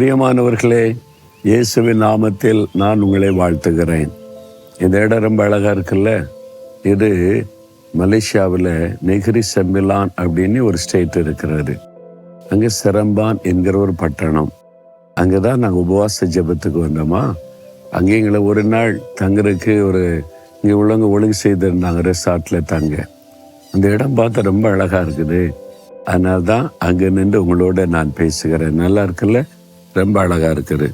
பிரியமானவர்களே இயேசுவின் நாமத்தில் நான் உங்களை வாழ்த்துகிறேன். இந்த இடம் ரொம்ப அழகாக இருக்குல்ல? இது மலேசியாவில் நெகிரி செம்பிலான் அப்படின்னு ஒரு ஸ்டேட் இருக்கிறது. அங்கே செரம்பான் என்கிற ஒரு பட்டணம். அங்கே தான் நாங்கள் உபவாச ஜெபத்துக்கு வந்தோமா? அங்கே எங்களை ஒரு நாள் தங்குறதுக்கு ஒரு இங்கே உள்ளவங்க ஒழுங்கு செய்திருந்தாங்க ரெசார்ட்டில் தங்க. அந்த இடம் பார்த்தா ரொம்ப அழகாக இருக்குது. அதனால தான் அங்கே நின்று உங்களோட நான் பேசுகிறேன். நல்லா இருக்குல்ல? ரொம்ப அழகாக இருக்குது.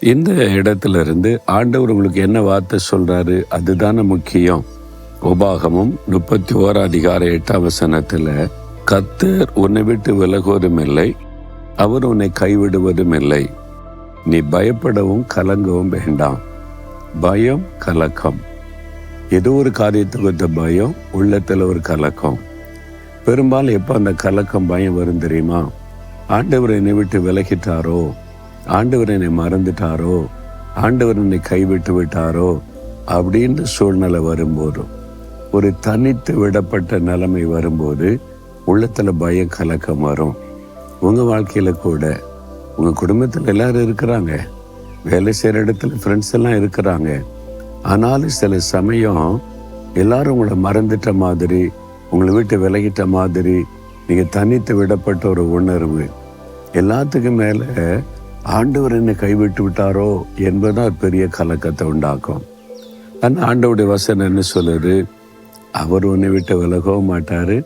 இந்த இடத்துல இருந்து ஆண்டவர் உங்களுக்கு என்ன வார்த்தை சொல்கிறாரு அதுதானே முக்கியம். உபாகமும் முப்பத்தி ஓர் அதிகார எட்டாம் வசனத்தில் கத்தர் உன்னை விட்டு விலகுவதும் இல்லை அவர் உன்னை கைவிடுவதும் இல்லை. நீ பயப்படவும் கலங்கவும் வேண்டாம். பயம் கலக்கம். ஏதோ ஒரு காரியத்தை குறித்த பயம் உள்ளத்தில் ஒரு கலக்கம். பெரும்பாலும் எப்போ அந்த கலக்கம் பயம் வரும் தெரியுமா? ஆண்டவர் என்னை விட்டு விலகிட்டாரோ? ஆண்டவர் என்னை மறந்துட்டாரோ? ஆண்டவர் என்னை கைவிட்டு விட்டாரோ? அப்படின்ற சூழ்நிலை வரும்போது ஒரு தனித்து விடப்பட்ட நிலைமை வரும்போது உள்ளத்தில் பயம் கலக்கம் வரும். உங்கள் வாழ்க்கையில் கூட உங்கள் குடும்பத்தில் எல்லாரும் இருக்கிறாங்க. வேலை செய்கிற இடத்துல ஃப்ரெண்ட்ஸ் எல்லாம் இருக்கிறாங்க. ஆனாலும் சில சமயம் எல்லாரும் உங்களை மறந்துட்ட மாதிரி உங்களை விட்டு விலகிட்ட மாதிரி நீங்கள் தனித்து விடப்பட்ட ஒரு உணர்வு. எல்லாத்துக்கும் மேலே ஆண்டவர் என்னை கைவிட்டு விட்டாரோ என்பதுதான் ஒரு பெரிய கலக்கத்தை உண்டாக்கும். ஆனால் ஆண்டவருடைய வசனம் என்ன சொல்லுது? அவர் உன்னை விட்டு விலகவும் மாட்டார்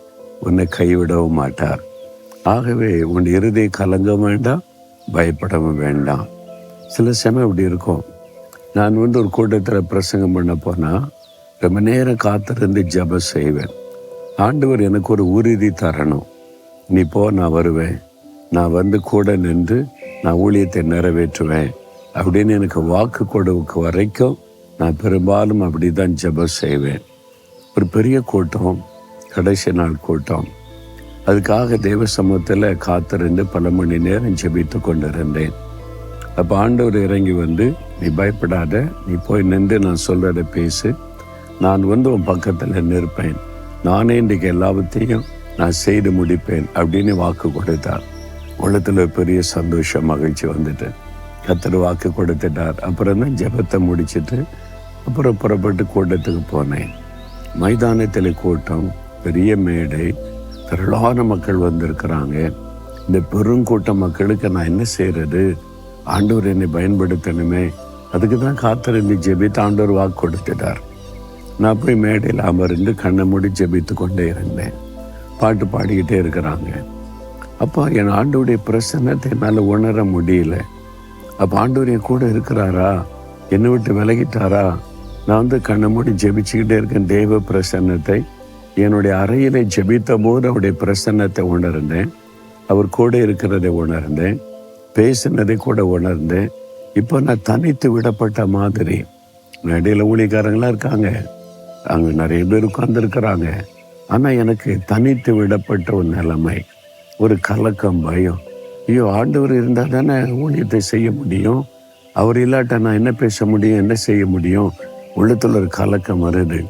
உன்னை கைவிடவும் மாட்டார். ஆகவே உன் இறுதியை கலங்க வேண்டாம் பயப்படவும் வேண்டாம். சில சமயம் இப்படி இருக்கும். நான் வந்து ஒரு கூட்டத்தில் பிரசங்கம் பண்ண போனால் ரொம்ப நேரம் காத்திருந்து ஜெபம் செய்வேன். ஆண்டவர் எனக்கு ஒரு உறுதி தரணும். நீ போ நான் வருவேன். நான் வந்து கூட நின்று நான் ஊழியத்தை நிறைவேற்றுவேன். அப்படின்னு எனக்கு வாக்கு கொடுக்க வரைக்கும் நான் பெரும்பாலும் அப்படி தான் ஜெபம் செய்வேன். ஒரு பெரிய கூட்டம் கடைசி நாள் கூட்டம். அதுக்காக தேவ சமூகத்தில் காத்திருந்து பல மணி நேரம் ஜெபித்து கொண்டிருந்தேன். அப்போ ஆண்டவர் இறங்கி வந்து நீ பயப்படாத நீ போய் நின்று நான் சொல்கிறத பேசு. நான் வந்து உன் பக்கத்தில் நிற்பேன். நானே இன்றைக்கு எல்லாவற்றையும் நான் செய்து முடிப்பேன் அப்படின்னு வாக்கு கொடுத்தார். உள்ளத்தில் ஒரு பெரிய சந்தோஷம் மகிழ்ச்சி வந்துட்டு கத்தர் வாக்கு கொடுத்துட்டார். அப்புறம் தான் ஜெபத்தை முடிச்சிட்டு அப்புறம் புறப்பட்டு கூட்டத்துக்கு போனேன். மைதானத்தில் கூட்டம் பெரிய மேடை திரளான மக்கள் வந்திருக்கிறாங்க. இந்த பெருங்கூட்ட மக்களுக்கு நான் என்ன செய்கிறது ஆண்டவர் என்னை பயன்படுத்தணுமே. அதுக்கு தான் காத்திருந்து ஜெபித்து ஆண்டவர் வாக்கு கொடுத்துட்டார். நான் போய் மேடையில் அமர்ந்து கண்ணை மூடி ஜெபித்து கொண்டே இருந்தேன். பாட்டு பாடிக்கிட்டே இருக்கிறாங்க. அப்போ என் ஆண்டோடைய பிரசன்னத்தை என்னால் உணர முடியல. அப்போ ஆண்டவர் என் கூட இருக்கிறாரா? என்னை விட்டு விலகிட்டாரா? நான் வந்து கண்ணை மூடி ஜெபிச்சுக்கிட்டே இருக்கேன். தெய்வ பிரசன்னத்தை. என்னுடைய அறையிலே ஜெபித்த போது அவருடைய பிரசன்னத்தை உணர்ந்தேன். அவர் கூட இருக்கிறதை உணர்ந்தேன். பேசினதை கூட உணர்ந்தேன். இப்போ நான் தனித்து விடப்பட்ட மாதிரி. நடையில் ஊழியக்காரங்களாம் இருக்காங்க. அங்கே நிறைய பேர் உட்கார்ந்துருக்கிறாங்க. ஆனால் எனக்கு தனித்து விடப்பட்ட ஒரு நிலைமை ஒரு கலக்கம் பயம். ஐயோ ஆண்டவர் இருந்தால் தானே ஊழியத்தை செய்ய முடியும். அவர் இல்லாட்ட நான் என்ன பேச முடியும் என்ன செய்ய முடியும்? உள்ளத்தில் ஒரு கலக்கம் வருது.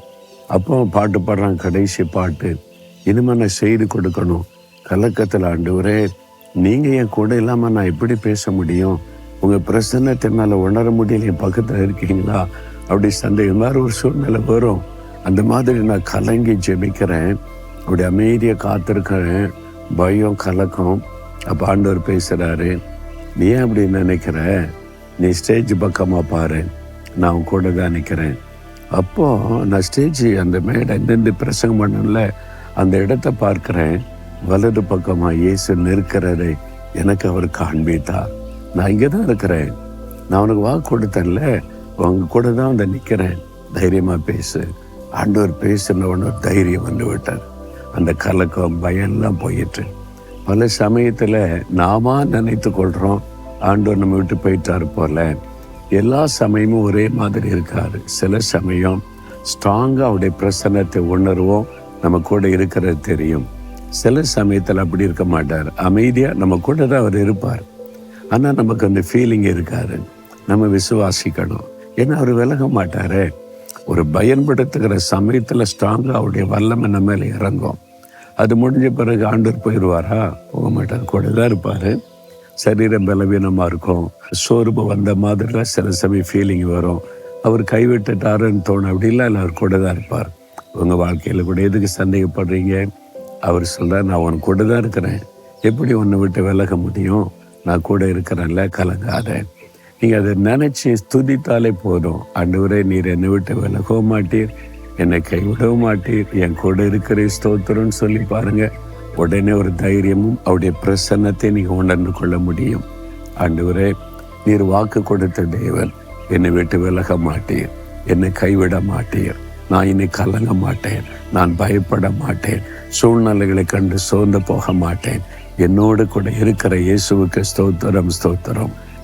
அப்போ பாட்டு பாடுறான் கடைசி பாட்டு. இனிமேல் நான் செய்து கொடுக்கணும். கலக்கத்தில் ஆண்டவரே நீங்கள் என் கூட இல்லாமல் நான் எப்படி பேச முடியும்? உங்கள் பிரசன்னத்தை உணர முடியல என் பக்கத்தில் இருக்கீங்களா? அப்படி சந்தேகம் மாதிரி ஒரு சூழ்நிலை வரும். அந்த மாதிரி நான் கலங்கி ஜெபிக்கிறேன். அப்படி அமைதியை காத்திருக்கிறேன். பயம் கலக்கம். அப்போ ஆண்டவர் பேசுகிறாரு நீ ஏன் அப்படி நினைக்கிற? நீ ஸ்டேஜ் பக்கமாக பாரு. நான் கூட தான் நிற்கிறேன் அப்போது நான் ஸ்டேஜ் அந்த மேடை நின்று பிரசங்கம் பண்ணல. அந்த இடத்த பார்க்குறேன். வலது பக்கமாக இயேசு நிற்கிறாரு. எனக்கு அவர் காண்பித்தா. நான் இங்கே தான் இருக்கிறேன். நான் உனக்கு வாக்கு கொடுத்தேன்ல. உங்க கூட தான் வந்து நிற்கிறேன் தைரியமாக பேசு. ஆண்டவர் பேசினவனோ தைரியம் வந்து விட்டார். அந்த கலக்கம் பயம் எல்லாம் போயிட்டு பல சமயத்தில் நாம நினைத்து கொள்கிறோம் ஆண்டவர் நம்ம விட்டு போயிட்டார் போல. எல்லா சமயமும் ஒரே மாதிரி இருக்காரு சில சமயம் ஸ்ட்ராங்காக அவருடைய பிரசன்னத்தை உணர்வோம் நம்ம கூட இருக்கிறது தெரியும். சில சமயத்தில் அப்படி இருக்க மாட்டார். அமைதியாக நம்ம கூட தான் அவர் இருப்பார். ஆனால் நமக்கு அந்த ஃபீலிங் இருக்காரு நம்ம விசுவாசிக்கணும். ஏன்னா அவர் விலக மாட்டாரே. ஒரு பயன்படுத்துகிற சமயத்தில் ஸ்ட்ராங்காக அவருடைய வல்லமை நம்ம மேலே இறங்கும். அது முடிஞ்ச பிறகு ஆண்டவர் போயிடுவாரா போக மாட்டார். கூட தான் இருப்பார். சரீரம் பலவீனமாக இருக்கும். சோர்வு வந்த மாதிரிலாம் சில சமயம் ஃபீலிங் வரும். அவர் கைவிட்டுட்டாருன்னு தோணும். அப்படிலாம் இல்லை அவர் கூட தான் இருப்பார். உங்கள் வாழ்க்கையில் கூட எதுக்கு சந்தேகப்படுறீங்க? அவர் சொல்கிறார் நான் உன் கூட தான் இருக்கிறேன். எப்படி உன்னை விட்டு விலக முடியும்? நான் கூட இருக்கிறேன்ல கலங்காத. நீங்கள் அதை நினச்சி துதித்தாலே போதும். ஆண்டவரே நீர் என்னை விட்டு விலகவும் மாட்டீர். என்னை கைவிடவும் மாட்டீர். என் கூட இருக்கிற ஸ்தோத்திரம்னு சொல்லி பாருங்க. உடனே ஒரு தைரியமும் அவருடைய பிரசன்னத்தை நீங்கள் உணர்ந்து கொள்ள முடியும். ஆண்டவரே நீர் வாக்கு கொடுத்த தேவன் என்னை விட்டு விலக மாட்டீர். என்னை கைவிட மாட்டீர். நான் இனி கலங்க மாட்டேன். நான் பயப்பட மாட்டேன். சூழ்நிலைகளை கண்டு சோர்ந்து போக மாட்டேன். என்னோடு கூட இருக்கிற இயேசுவுக்கு ஸ்தோத்திரம் ஸ்தோத்திரம்.